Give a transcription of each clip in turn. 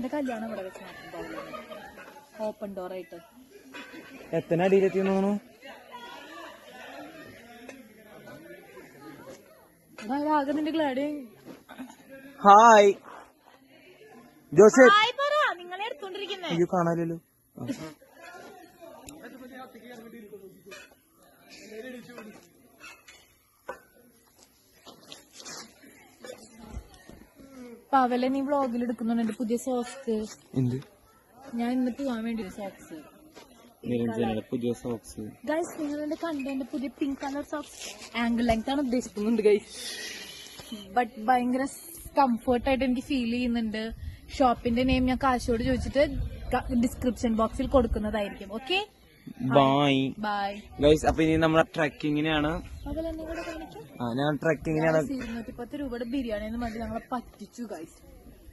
എന്റെ കല്യാണം ഇവിടെ വെച്ച് ഓപ്പൺ ഡോർ ആയിട്ട്. എത്ര അടിയിലെത്തി തോന്നുന്നു? അതായത് ആകെ നിന്റെ ഗ്ലാഡി ഹായ് നിങ്ങളെ എടുത്തോണ്ടിരിക്കുന്നേ. അയ്യോ കാണാലല്ലോ പവലെ നീ വ്ളോഗിൽ എടുക്കുന്നുണ്ട്. എന്റെ പുതിയ സോക്സ് എന്ത്? ഞാൻ ഇന്ന് പോവാൻ വേണ്ടി സോക്സ് നിരഞ്ജനയുടെ പുതിയ സോക്സ് ഗൈസ് നിങ്ങൾ എന്റെ കണ്ട പുതിയ pink colour socks ankle length ആണ് ഉദ്ദേശിക്കുന്നുണ്ട് ഗൈസ് ബട്ട് ഭയങ്കര കംഫർട്ട് ആയിട്ട് എനിക്ക് ഫീൽ ചെയ്യുന്നുണ്ട്. ഷോപ്പിന്റെ നെയിം ഞാൻ കാശോട് ചോദിച്ചിട്ട് ഡിസ്ക്രിപ്ഷൻ ബോക്സിൽ കൊടുക്കുന്നതായിരിക്കും ഓക്കെ ബായ് ബൈ ഗൈസ് അപ്പൊ ഇനി നമ്മുടെ ട്രക്കിങ്ങിനാണ്. ആ ഞാൻ ട്രക്കിങ്ങിനാണ്. ഇരുന്നൂറ്റി പത്ത് രൂപയുടെ ബിരിയാണി എന്ന് ഞങ്ങളെ പറ്റിച്ചു ഗൈസ്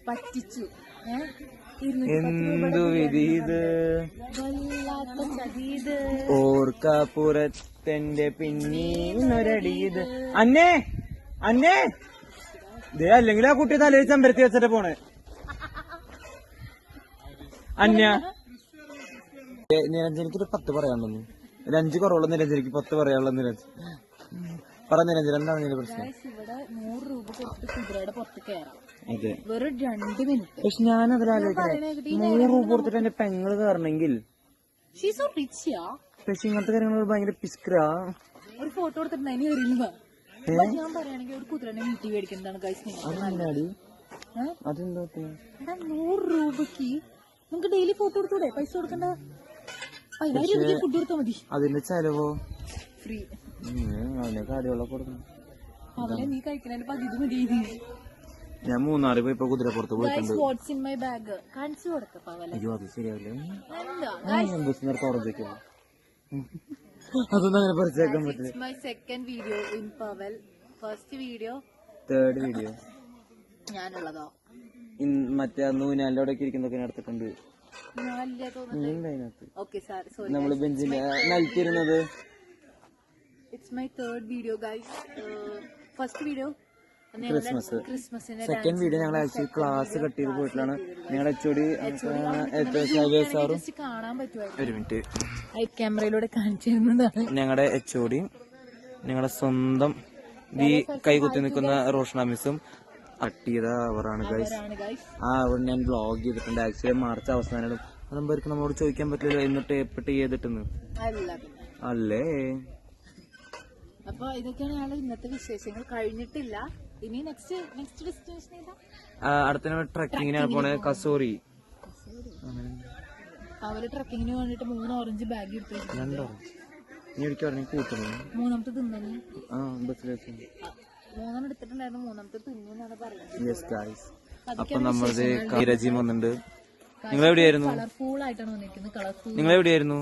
പറ്റിച്ചു. എന്തു വിധി ഇത്? വല്ലാത്ത ചതി ഇത്. ഓർക്കപ്പുറത്തെന്റെ പിന്നീന്നൊരടി ഇത്. അന്നേ! അന്നേ! ദേ അല്ലെങ്കിൽ ആ കുട്ടി തലയിൽ ചമ്പരത്തി വെച്ചിട്ട് പോണേ. അന്യ നിരഞ്ജനിക്ക് ഒരു പത്ത് പറയാനുള്ളൂ ഒരു അഞ്ച് കുറവുള്ള നിരഞ്ജനിക്ക് പത്ത് പറയാനുള്ള നിരഞ്ജൻ പറ നിരഞ്ജൻ എന്താണ് നിന്റെ പ്രശ്നം? ഗൈസ് ഇവിടെ നൂറ് രൂപ കൊടുത്ത് കുതിരയുടെ പുറത്ത് കയറാം അതെ. വെറും രണ്ട് മിനിറ്റ് പക്ഷെ ഞാൻ അതിലാലോചിക്കുന്നത് നൂറ് രൂപ കൊടുത്തിട്ട് എന്റെ പെങ്ങൾ കയറണമെങ്കിൽ പക്ഷെ ഇങ്ങനത്തെ കാര്യങ്ങൾ ഭയങ്കര പിസ്ക്രാ. ഒരു ഫോട്ടോ എടുത്തിട്ട് അതിന് കയറിയില്ല ഞാൻ പറയുകയാണെങ്കിൽ ഒരു കുതിരനെ വീട്ടിൽ മേടിക്കുന്നതാണ് ഗൈസ് നിങ്ങൾ അതെന്താടി? ഏഹ്? അതെന്തോ നൂറ് രൂപക്ക് നമുക്ക് ഡെയിലി ഫോട്ടോ എടുത്തൂടെ പൈസ കൊടുക്കണ്ട? അതിന്റെ ചെലവോ? ഫ്രീ ഉം, അതിന്റെ കാര്യമുള്ള കൊടുക്കണം. അവനെ നീ കഴിക്കണതിന്റെ പകുതി മതി. ഞാൻ മൂന്നാറ് പോയി ഇപ്പൊ കുതിരപ്പുറത്ത് പോയിട്ടുണ്ട്. അയ്യോ അത് ശരിയാവില്ല? അതൊന്നും അങ്ങനെ പറിച്ചേക്കാൻ പറ്റില്ല. മൈ സെക്കൻഡ് വീഡിയോ ഇൻ പവൽ ഫസ്റ്റ് വീഡിയോ തേർഡ് വീഡിയോ ഞാനുള്ളതോ? മറ്റേ അന്ന് ഊനാലിന്റെ അവിടേക്ക് ഇരിക്കുന്നതൊക്കെ ഞാൻ എടുത്തിട്ടുണ്ട്. ഓക്കെ സാർ സോറി നമ്മൾ ബെഞ്ചിന്റെ നിലത്തിരുന്നത് it's my third video guys first video Christmas second video ഞങ്ങൾ ആക്ച്വലി ക്ലാസ് കട്ട് ചെയ്ത് പോയിട്ടാണ്. ഞങ്ങളുടെ എച്ച് സാറും ഒരു മിനിറ്റ്. ഐ ക്യാമറയിലൂടെ കാണിച്ചിരുന്നതാണ്. ഞങ്ങളുടെ എച്ച് ഒ ഡി ഞങ്ങളുടെ സ്വന്തം ഈ കൈകുത്തി നിൽക്കുന്ന റോഷന മിസ്സും കട്ട് ചെയ്ത അവറാണ് ഗൈസ് ആ അവർ ഞാൻ ബ്ലോഗ് ചെയ്തിട്ടുണ്ട്. ആക്ച്വലി മാർച്ച് അവസാനം അതെന്തായിരിക്കും നമ്മളോട് ചോദിക്കാൻ പറ്റില്ല എന്നിട്ട് എപ്പിട്ട് ചെയ്തിട്ടെന്ന്. അല്ല. അപ്പൊ ഇതൊക്കെയാണ് ഞങ്ങളുടെ ഇന്നത്തെ വിശേഷങ്ങൾ. കഴിഞ്ഞിട്ടില്ല. ഇനി നെക്സ്റ്റ് നെക്സ്റ്റ് ഡെസ്റ്റിനേഷൻ അടുത്ത ട്രക്കിങ്ങിനാണ് പോണേ കസോറി. അവർ ട്രക്കിങ്ങിന് വേണ്ടിട്ട് മൂന്ന് ഓറഞ്ച് ബാഗ് എടുത്തു രണ്ടോ? ഇനി ഒരിക്കലും കൂട്ടുന്നു മൂന്നാമത്തെ തിന്നു ആ ബസ്സിലേക്ക്. മൂന്നെണ്ണം എടുത്തിട്ടുണ്ടായിരുന്നു മൂന്നാമത്തെ തിന്നു എന്നാണ് പറയുന്നത്. യെസ് ഗായ്സ് അപ്പൊ നമ്മളത് കൈരജിയും വന്നിട്ടുണ്ട്. നിങ്ങൾ എവിടെയായിരുന്നു കളർഫുൾ. ആയിട്ടാണ് വന്നിരിക്കുന്നത് കളർഫുൾ നിങ്ങൾ എവിടെയായിരുന്നു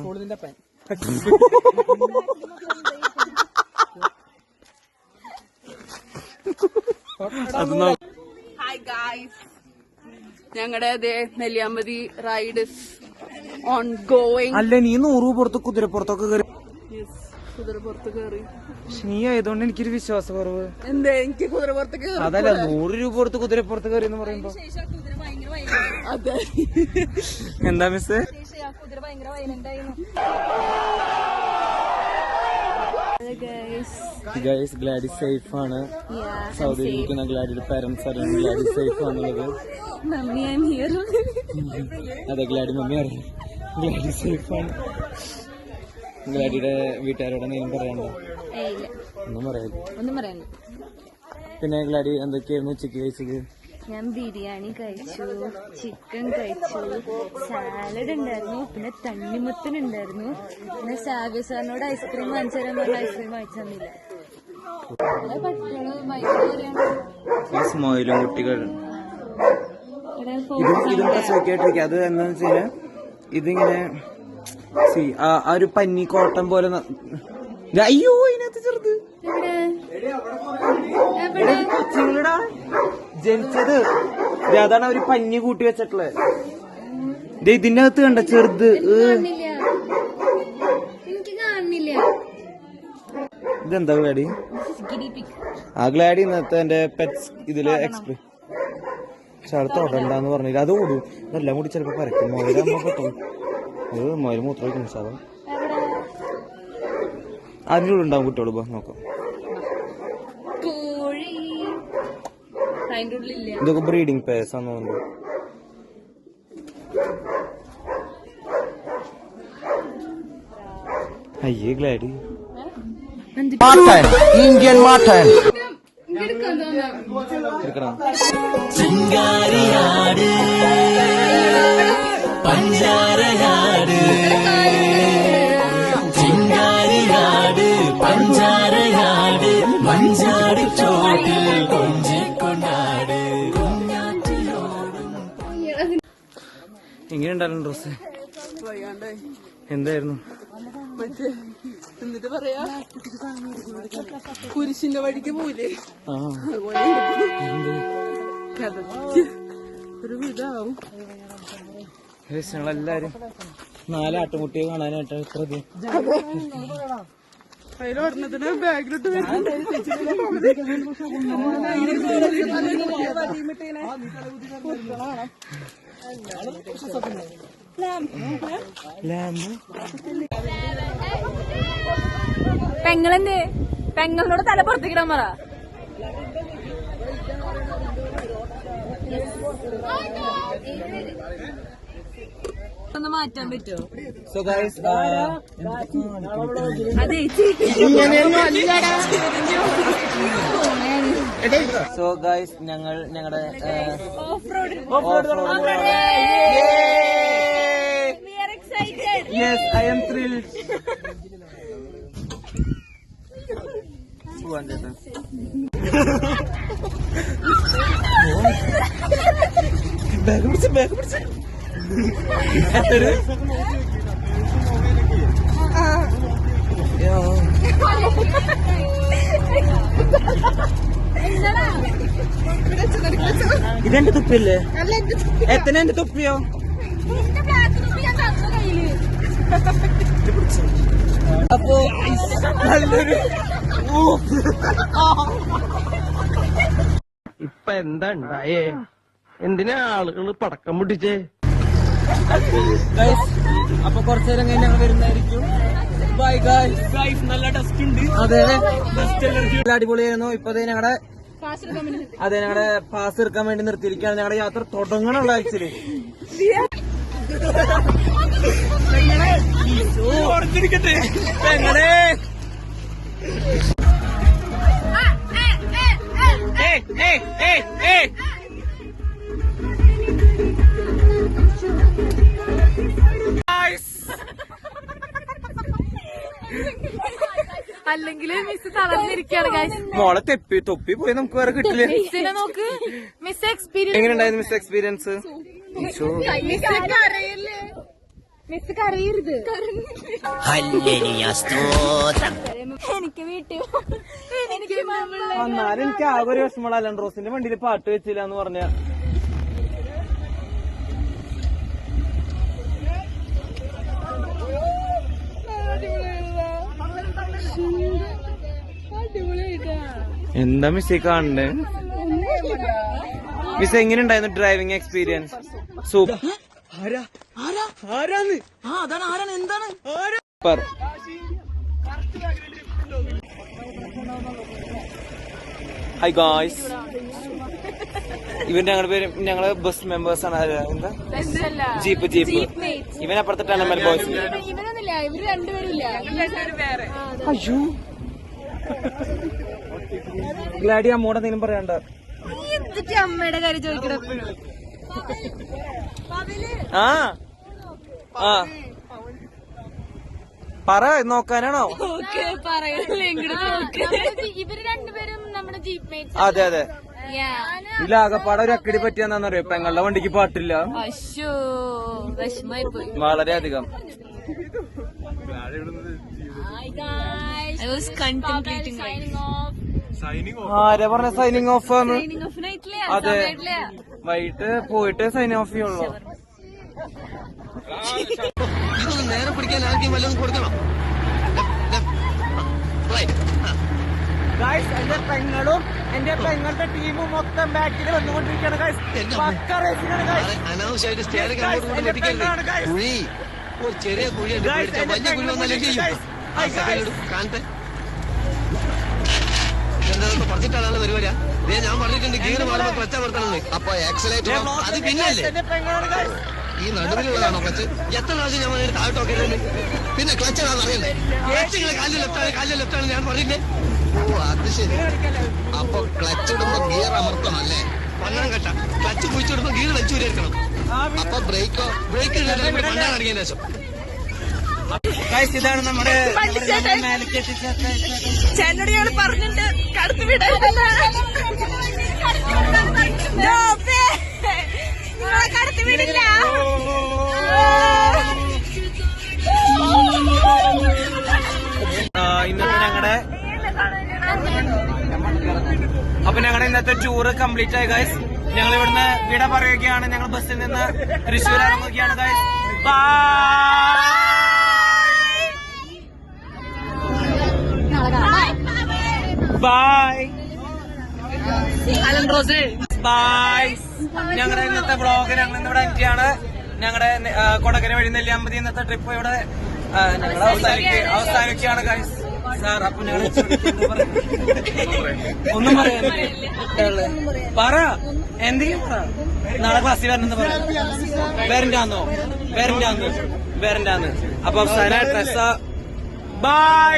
ഹായ് ഗായ്സ് ഞങ്ങളുടെ അതേ നെല്ലിയാമ്പതി റൈഡ് ഓൺ ഗോയിങ് അല്ല നീ നൂറ് പുറത്ത് കുതിരപ്പുറത്തൊക്കെ കയറി കുതിര പുറത്ത് കയറി പക്ഷെ നീ ആയതുകൊണ്ട് എനിക്കൊരു വിശ്വാസക്കുറവ്. എന്തേ എനിക്ക് കുതിര പുറത്ത് കയറി അതല്ല നൂറ് രൂപ കൊടുത്ത് കുതിരപ്പുറത്ത് കയറി എന്ന് പറയുമ്പോ. അതെ. എന്താ മിസ് കുതിര ഭയങ്കര ഗൈസ് ഗ്ലാഡി സേഫ് ആണ്. ഇരിക്കുന്ന ഗ്ലാഡിയുടെ പാരന്റ്സ് അറിയാം. ഗ്ലാഡി സേഫ് ആണുള്ളത്. അതെ ഗ്ലാഡി മമ്മി അറിയാം. ഗ്ലാഡി സേഫ് ആണ്. ഗ്ലാഡിയുടെ വീട്ടുകാരോട് എന്തെങ്കിലും പറയാനുണ്ടോ? ഇല്ല. ഒന്നും പറയാല്ല ഒന്നും പറയണ്ട പിന്നെ ഗ്ലാഡി എന്തൊക്കെയായിരുന്നു ഉച്ചയ്ക്ക് കഴിച്ചത്? ഞാൻ ബിരിയാണി കഴിച്ചു ചിക്കൻ കഴിച്ചു സാലഡ് ഉണ്ടായിരുന്നു പിന്നെ തണ്ണിമുത്തൻ ഉണ്ടായിരുന്നു. പിന്നെ സാവ്യ സാറിനോട് ഐസ്ക്രീം വാങ്ങിച്ചു തരാൻ പറഞ്ഞ ഐസ്ക്രീം വാങ്ങിച്ചു തന്നില്ല. സ്മോയിലും കുട്ടികൾ. ഇതും ഇതും പ്രസവിക്കായിട്ടിരിക്കുക അത് എന്താണെന്ന് വെച്ചാൽ ഇതിങ്ങനെ see, ആ ഒരു പന്നി കോട്ടം പോലെ അയ്യോ അതിനകത്ത് ചെറുത്. കൊച്ചുങ്ങളടാ. ജനിച്ചത്. അതാണ് അവർ പഞ്ഞി കൂട്ടി വെച്ചിട്ടുള്ളത് ഇതിന്റെ അകത്ത് കണ്ട ചെറുത്. ഇതെന്താ ഗ്ലാഡി? ആ ഗ്ലാഡി ഇന്നത്തെ എന്റെ പെറ്റ്സ് ഇതിൽ എക്സ്പ്രി പക്ഷെ അത് തൊടണ്ടെന്ന് പറഞ്ഞില്ല. അത് ഓടും. എല്ലാം കൂടി ചിലപ്പോ പരക്കും. മൊയിലാകുമ്പോ പെട്ടെന്ന് അത് മൊയിൽ മൂത്രം ഒഴിക്കും സാധനം അതിന്റെ കൂടെ ഉണ്ടാവും കുട്ടികൾ നോക്കാം. ഇതൊക്കെ ബ്രീഡിംഗ് പേഴ്സ് ആണെന്ന് തോന്നുന്നു. അയ്യേ ഗ്ലാഡി. ഇന്ത്യൻ മാട്ടൻ എടുക്കണം. എങ്ങനെ ഉണ്ടായിരുന്നു ഡ്രസ് എന്തായിരുന്നു? മറ്റേ എന്നിട്ട് പറയാ കുരിശിന്റെ വഴിക്ക് പോയില്ലേ? ഒരു വിധാവും. ഞങ്ങളെല്ലാരും നാല് കാണാനായിട്ട് ഇത്ര ഇത്. അതിലൊരെണ്ണത്തിന് ബാഗിലിട്ട് ലാമ്പ് പെങ്ങളെന്തേ പെങ്ങളോട് തല പുറത്തേക്കിടാൻ പറ ഒന്ന് മാറ്റാൻ പറ്റുമോ? സോ ഗൈസ് അതെ സോ ഗൈസ് ഞങ്ങൾ ഞങ്ങളുടെ യെസ് ഐ എം ത്രിൽ പോവാൻ ചേട്ടാ ബാഗ് പിടിച്ച് ബാഗ് പിടിച്ച്. ഇതെന്റെ തുപ്പില്ലേ? എത്ര എന്റെ തുപ്പിയോ? അപ്പോ നല്ലൊരു ഇപ്പൊ എന്താ ഉണ്ടായേ? എന്തിനാ ആളുകൾ പടക്കം പൊട്ടിച്ചേ? ഗൈസ് അപ്പൊ കുറച്ചു നേരം കഴിഞ്ഞ് ഞങ്ങൾ വരുന്നതായിരിക്കും. ബൈ ഗൈസ് നല്ല ടെസ്റ്റ് ഉണ്ട്. അതെ നല്ല അടിപൊളിയായിരുന്നു. ഇപ്പൊ ദേ ഞങ്ങളുടെ അതെ ഞങ്ങളുടെ പാസ് എടുക്കാൻ വേണ്ടി നിർത്തിയിരിക്കുകയാണ്. ഞങ്ങളുടെ യാത്ര തുടങ്ങണുള്ള ആക്ച്വലി പെങ്ങളെ ഏയ് ഏയ് ഏയ് ഏയ് അല്ലെങ്കിൽ മിസ് തളർന്നിരിക്കുകയാണ് guys. മോളെ തെപ്പി തൊപ്പി പോയി നമുക്ക് വേറെ കിട്ടില്ല? മിസ്സിനെ നോക്ക്. മിസ് എക്സ്പീരിയൻസ് എങ്ങനെയുണ്ടായിരുന്നു മിസ് എക്സ്പീരിയൻസ് മിസ് കരയരുത്. എനിക്ക് വീട്ടിൽ എനിക്ക് എന്നാലും എനിക്ക് ആ ഒരു വിഷമമുള്ള അലൻ റോസിന്റെ വണ്ടിയിൽ പാട്ട് വെച്ചില്ല എന്ന് പറഞ്ഞ. എന്താ മിസ്സേ കാണണ്ടേ? മിസ് എങ്ങനെ ഉണ്ടായിരുന്നു driving experience super super. Hi guys ഇവൻ ഞങ്ങളുടെ പേര് ഞങ്ങൾ ബസ് മെമ്പേഴ്സ് ആണ്. ആര്? എന്താ? Jeep jeep. ഇവൻ അപ്പുറത്തെ ബോയ്സ് അയ്യോ. ഗ്ലാഡി അമ്മോടെ എന്തെങ്കിലും പറയണ്ട അമ്മയുടെ കാര്യം ചോദിക്കണം? എപ്പോഴും ആ. ആ. പറ നോക്കാനാണോ? അതെ അതെ. ഇല്ല ഇതിലാകപ്പാടെ ഒരു അക്കടി പറ്റിയെന്നറിയോ പെങ്ങളുടെ വണ്ടിക്ക് പാട്ടില്ല. വളരെയധികം. I was contemplating. ആരാ പറഞ്ഞ സൈനിങ് ഓഫ് ആണ്? അതെ. വൈകിട്ട് പോയിട്ട് സൈനിങ് ഓഫ് ചെയ്യുള്ളൂ. നേരെ പിടിക്കാൻ ആർക്കും വല്ലതും കൊടുക്കണം. ഗൈസ് എന്റെ പെങ്ങളും എന്റെ പെങ്ങളുടെ ടീമും മൊത്തം ബാക്കിൽ വന്നുകൊണ്ടിരിക്കുകയാണ് ഗൈസ് പക്ക റേസിംഗാണ് ഗൈസ് അനാവശ്യമായിട്ട് കുഴി ചെറിയ വലിയ കുഴി വന്നാലും ചെയ്യും പരിപാടി ഞാൻ പറഞ്ഞിട്ടുണ്ട് ഗിയർ മാറുമ്പോ ക്ലച്ച് അമർത്തണമെന്ന്. അപ്പൊ ആക്സിലേറ്റർ അത് പിന്നല്ലേ ഈ നടുവിലുള്ളതാണോ ക്ലച്ച്? എത്ര പ്രാവശ്യം ഞാൻ പറഞ്ഞിട്ട് താഴോട്ടൊക്കെ പിന്നെ ക്ലച്ച് ആണെന്ന് അറിയണ്ടേ? ക്ലച്ച് കാലിൽ ലെഫ്റ്റാണ് കാലിൽ ലെഫ്റ്റാണ് ഞാൻ പറഞ്ഞില്ലേ? ഓ അത് ശരി. അപ്പൊ ക്ലച്ച് ഇടുമ്പോ ഗിയർ അമർത്തണം അല്ലേ? പണ്ണാൻ കെട്ട ക്ലച്ച് കുഴിച്ചിടുമ്പോ ഗിയർ വെച്ചു വരെയിരിക്കണം അപ്പൊ ബ്രേക്കോ? ബ്രേക്ക് പണ്ണാൻ അടങ്ങിയ ശേഷം. ഇതാണ് നമ്മുടെ നമ്മുടെ എത്തിച്ച ചേട്ടനോട് ഞങ്ങൾ പറഞ്ഞിട്ടുണ്ട് കടത്തി കടത്തി വിടില്ല. അപ്പൊ ഞങ്ങളുടെ ഇന്നത്തെ ടൂറ് കംപ്ലീറ്റ് ആയി ഗൈസ് ഞങ്ങൾ ഇവിടുന്ന് വിട പറയുകയാണ്. ഞങ്ങൾ ബസ്സിൽ നിന്ന് തൃശ്ശൂർ ഇറങ്ങുകയാണ് ഗൈസ് ബൈ ബൈ ഞങ്ങളുടെ ഇന്നത്തെ ബ്ലോഗ് ഞങ്ങൾ ഇന്നിവിടെ എത്തിയാണ് ഞങ്ങളുടെ കൊടകര വഴി നെല്ലിയാമ്പതി ഇന്നത്തെ ട്രിപ്പ് ഇവിടെ ഞങ്ങൾ അവസാനിക്കുക അവസാനിക്കുകയാണ് ഗൈസ് സാർ അപ്പൊ ഞങ്ങൾ ഒന്നും പറയാനില്ല പറ. എന്തെങ്കിലും പറ? നാളെ ക്ലാസ്സിൽ വരണമെന്ന് പറ. വരണ്ടാന്നോ? വരണ്ടാന്ന്. വരണ്ടാന്ന്. അപ്പൊ അവസാന ഡ്രസ്സ. ബൈ